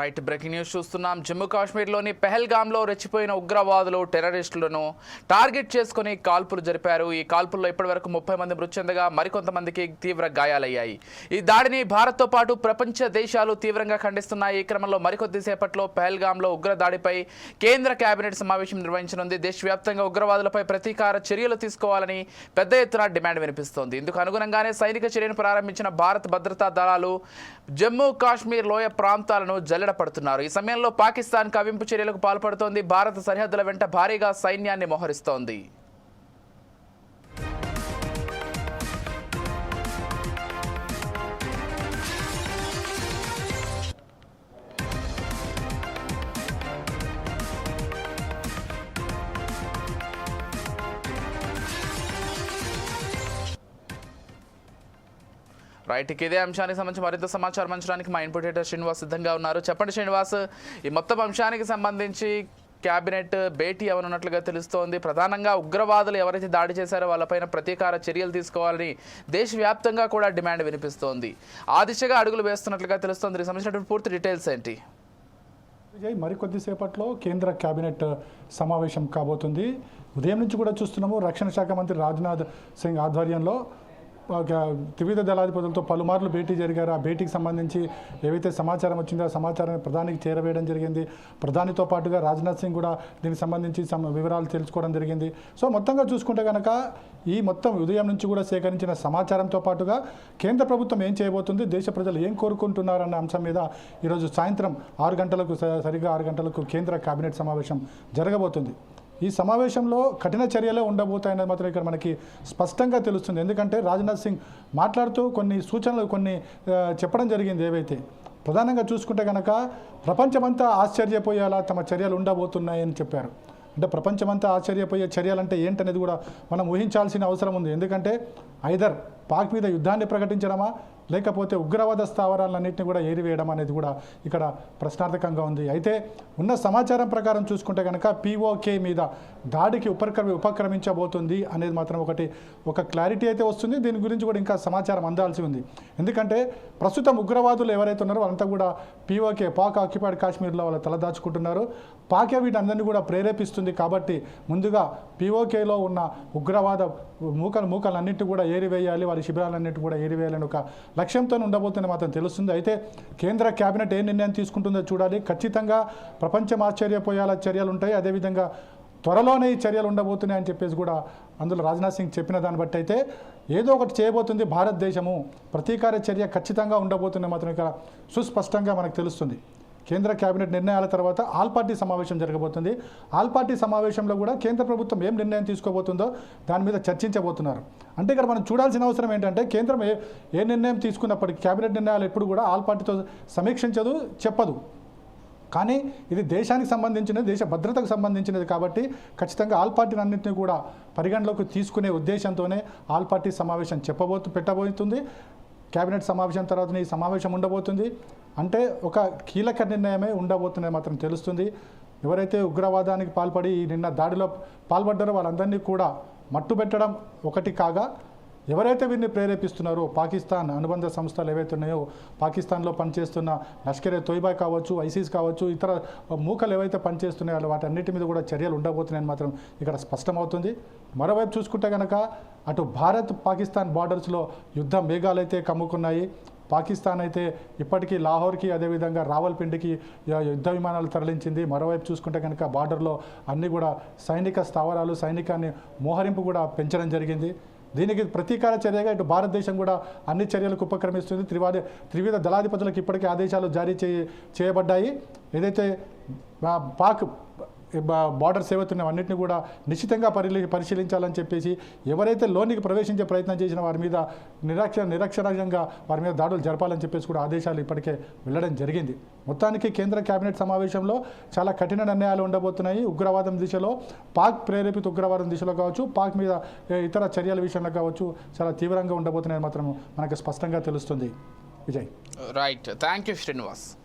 Right breaking news చూస్తున్నాం. జమ్మూ కాశ్మీర్లోని పెహల్గాంలో రెచ్చిపోయిన ఉగ్రవాదులు టెర్రరిస్టులను టార్గెట్ చేసుకుని కాల్పులు జరిపారు. ఈ కాల్పుల్లో ఇప్పటివరకు ముప్పై మంది మృతి చెందగా మరికొంతమందికి తీవ్ర గాయాలయ్యాయి. ఈ దాడిని భారత్తో పాటు ప్రపంచ దేశాలు తీవ్రంగా ఖండిస్తున్నాయి. ఈ క్రమంలో మరికొద్ది సేపట్లో పెహల్గాంలో ఉగ్ర దాడిపై కేంద్ర కేబినెట్ సమావేశం నిర్వహించనుంది. దేశవ్యాప్తంగా ఉగ్రవాదులపై ప్రతీకార చర్యలు తీసుకోవాలని పెద్ద ఎత్తున డిమాండ్ వినిపిస్తోంది. ఇందుకు అనుగుణంగానే సైనిక చర్యను ప్రారంభించిన భారత భద్రతా దళాలు జమ్మూ కాశ్మీర్ లోయ ప్రాంతాలను జల్లెడ పడుతున్నారు. ఈ సమయంలో పాకిస్తాన్ కవింపు చర్యలకు పాల్పడుతోంది. భారత సరిహద్దుల వెంట భారీగా సైన్యాన్ని మోహరిస్తోంది. రైట్ ఇదే అంశానికి సంబంధించి మరింత సమాచారం అంచడానికి మా ఇన్పుట్ శ్రీనివాస్ సిద్ధంగా ఉన్నారు. చెప్పండి శ్రీనివాస్ ఈ మొత్తం అంశానికి సంబంధించి కేబినెట్ భేటీ అవనున్నట్లుగా తెలుస్తోంది. ప్రధానంగా ఉగ్రవాదులు ఎవరైతే దాడి చేశారో వాళ్ళపైన ప్రతీకార చర్యలు తీసుకోవాలని దేశవ్యాప్తంగా కూడా డిమాండ్ వినిపిస్తోంది. ఆ దిశగా అడుగులు వేస్తున్నట్లుగా తెలుస్తోంది. దీనికి సంబంధించినటువంటి పూర్తి డీటెయిల్స్ ఏంటి? విజయ్ మరికొద్దిసేపట్లో కేంద్ర కేబినెట్ సమావేశం కాబోతుంది. ఉదయం నుంచి కూడా చూస్తున్నాము రక్షణ శాఖ మంత్రి రాజ్నాథ్ సింగ్ ఆధ్వర్యంలో. త్రివిధ దళాధిపతులతో పలుమార్లు భేటీ జరిగారు. ఆ భేటీకి సంబంధించి ఏవైతే సమాచారం వచ్చిందో ఆ సమాచారాన్ని ప్రధానికి చేరవేయడం జరిగింది. ప్రధానితో పాటుగా రాజ్నాథ్ సింగ్ కూడా దీనికి సంబంధించి వివరాలు తెలుసుకోవడం జరిగింది. సో మొత్తంగా చూసుకుంటే కనుక ఈ మొత్తం ఉదయం నుంచి కూడా సేకరించిన సమాచారంతో పాటుగా కేంద్ర ప్రభుత్వం ఏం చేయబోతుంది? దేశ ప్రజలు ఏం కోరుకుంటున్నారన్న అంశం మీద ఈరోజు సాయంత్రం ఆరు గంటలకు స- సరిగ్గా ఆరు గంటలకు కేంద్ర కేబినెట్ సమావేశం జరగబోతుంది. ఈ సమావేశంలో కఠిన చర్యలే ఉండబోతాయనేది మాత్రం ఇక్కడ మనకి స్పష్టంగా తెలుస్తుంది. ఎందుకంటే రాజ్నాథ్ సింగ్ మాట్లాడుతూ కొన్ని సూచనలు కొన్ని చెప్పడం జరిగింది ఏవైతే ప్రధానంగా చూసుకుంటే కనుక ప్రపంచమంతా ఆశ్చర్యపోయేలా తమ చర్యలు ఉండబోతున్నాయని చెప్పారు. అంటే ప్రపంచమంతా ఆశ్చర్యపోయే చర్యలంటే ఏంటనేది కూడా మనం ఊహించాల్సిన అవసరం ఉంది. ఎందుకంటే ఐదర్ పాక్ మీద యుద్ధాన్ని ప్రకటించడమా లేకపోతే ఉగ్రవాద స్థావరాలన్నింటినీ కూడా ఏరివేయడం అనేది కూడా ఇక్కడ ప్రశ్నార్థకంగా ఉంది. అయితే ఉన్న సమాచారం ప్రకారం చూసుకుంటే కనుక పీఓకే మీద దాడికి ఉపక్రమి ఉపక్రమించబోతుంది అనేది మాత్రం ఒకటి ఒక క్లారిటీ అయితే వస్తుంది. దీని గురించి కూడా ఇంకా సమాచారం అందాల్సి ఉంది. ఎందుకంటే ప్రస్తుతం ఉగ్రవాదులు ఎవరైతే ఉన్నారో వాళ్ళంతా కూడా పీఓకే పాక్ ఆక్యుపైడ్ కాశ్మీర్లో వాళ్ళు తలదాచుకుంటున్నారు పాకే వీటందరినీ కూడా ప్రేరేపిస్తుంది కాబట్టి ముందుగా పీఓకేలో ఉన్న ఉగ్రవాద మూకలు మూకలన్నింటి కూడా ఏరివేయాలి వారి శిబిరాలన్నింటి కూడా ఏరివేయాలని ఒక లక్ష్యంతో ఉండబోతుంది మాత్రం తెలుస్తుంది. అయితే కేంద్ర కేబినెట్ ఏ నిర్ణయం తీసుకుంటుందో చూడాలి. ఖచ్చితంగా ప్రపంచం ఆశ్చర్యపోయేలా చర్యలు ఉంటాయి. అదేవిధంగా త్వరలోనే ఈ చర్యలు ఉండబోతున్నాయి అని చెప్పేసి కూడా అందులో రాజ్నాథ్ సింగ్ చెప్పిన దాన్ని బట్టి అయితే ఏదో ఒకటి చేయబోతుంది భారతదేశము. ప్రతీకార చర్య ఖచ్చితంగా ఉండబోతుంది మాత్రం ఇక్కడ సుస్పష్టంగా మనకు తెలుస్తుంది. కేంద్ర కేబినెట్ నిర్ణయాల తర్వాత ఆల్ పార్టీ సమావేశం జరగబోతుంది. ఆల్ పార్టీ సమావేశంలో కూడా కేంద్ర ప్రభుత్వం ఏం నిర్ణయం తీసుకోబోతుందో దాని మీద చర్చించబోతున్నారు. అంటే ఇక్కడ మనం చూడాల్సిన అవసరం ఏంటంటే కేంద్రం ఏ ఏ నిర్ణయం తీసుకున్నప్పటికీ కేబినెట్ నిర్ణయాలు ఎప్పుడు కూడా ఆల్ పార్టీతో సమీక్షించదు చెప్పదు. కానీ ఇది దేశానికి సంబంధించినది దేశ భద్రతకు సంబంధించినది కాబట్టి ఖచ్చితంగా ఆల్ పార్టీని అన్నింటినీ కూడా పరిగణలోకి తీసుకునే ఉద్దేశంతోనే ఆల్ పార్టీ సమావేశం చెప్పబోతు పెట్టబోతుంది. కేబినెట్ సమావేశం తర్వాత ఈ సమావేశం ఉండబోతుంది. అంటే ఒక కీలక నిర్ణయమే ఉండబోతున్నది మాత్రం తెలుస్తుంది. ఎవరైతే ఉగ్రవాదానికి పాల్పడి ఈ నిన్న దాడిలో పాల్పడ్డారో వాళ్ళందరినీ కూడా మట్టుబెట్టడం ఒకటి కాగా ఎవరైతే వీరిని ప్రేరేపిస్తున్నారో పాకిస్తాన్ అనుబంధ సంస్థలు ఏవైతే ఉన్నాయో పాకిస్తాన్లో పనిచేస్తున్న లష్కరే తోయిబా కావచ్చు ఐసీస్ కావచ్చు ఇతర మూకలు ఏవైతే పనిచేస్తున్నాయో వాటన్నిటి మీద కూడా చర్యలు ఉండబోతున్నాయని మాత్రం ఇక్కడ స్పష్టమవుతుంది. మరోవైపు చూసుకుంటే కనుక అటు భారత్ పాకిస్తాన్ బార్డర్స్లో యుద్ధ మేఘాలైతే కమ్ముకున్నాయి. పాకిస్తాన్ అయితే ఇప్పటికీ లాహోర్కి అదేవిధంగా రావల్పిండికి యుద్ధ విమానాలు తరలించింది. మరోవైపు చూసుకుంటే కనుక బార్డర్లో అన్నీ కూడా సైనిక స్థావరాలు సైనికాన్ని మోహరింపు కూడా పెంచడం జరిగింది. దీనికి ప్రతీకార చర్యగా ఇటు భారతదేశం కూడా అన్ని చర్యలకు ఉపక్రమిస్తుంది. త్రివాద త్రివిధ దళాధిపతులకు ఇప్పటికే ఆదేశాలు జారీ చేయ చేయబడ్డాయి. ఏదైతే పాక్ బార్డర్స్ ఏవైతున్నాయో అన్నింటినీ కూడా నిశ్చితంగా పరి పరిశీలించాలని చెప్పేసి ఎవరైతే లోనికి ప్రవేశించే ప్రయత్నం చేసిన వారి మీద నిరాక్ష నిరక్షరాజ్యంగా వారి మీద దాడులు జరపాలని చెప్పేసి కూడా ఆదేశాలు ఇప్పటికే వెళ్ళడం జరిగింది. మొత్తానికి కేంద్ర కేబినెట్ సమావేశంలో చాలా కఠిన నిర్ణయాలు ఉండబోతున్నాయి. ఉగ్రవాదం దిశలో పాక్ ప్రేరేపిత ఉగ్రవాదం దిశలో కావచ్చు పాక్ మీద ఇతర చర్యల విషయంలో కావచ్చు చాలా తీవ్రంగా ఉండబోతున్నాయని మాత్రం మనకు స్పష్టంగా తెలుస్తుంది. Vijay. Right thank you Srinivas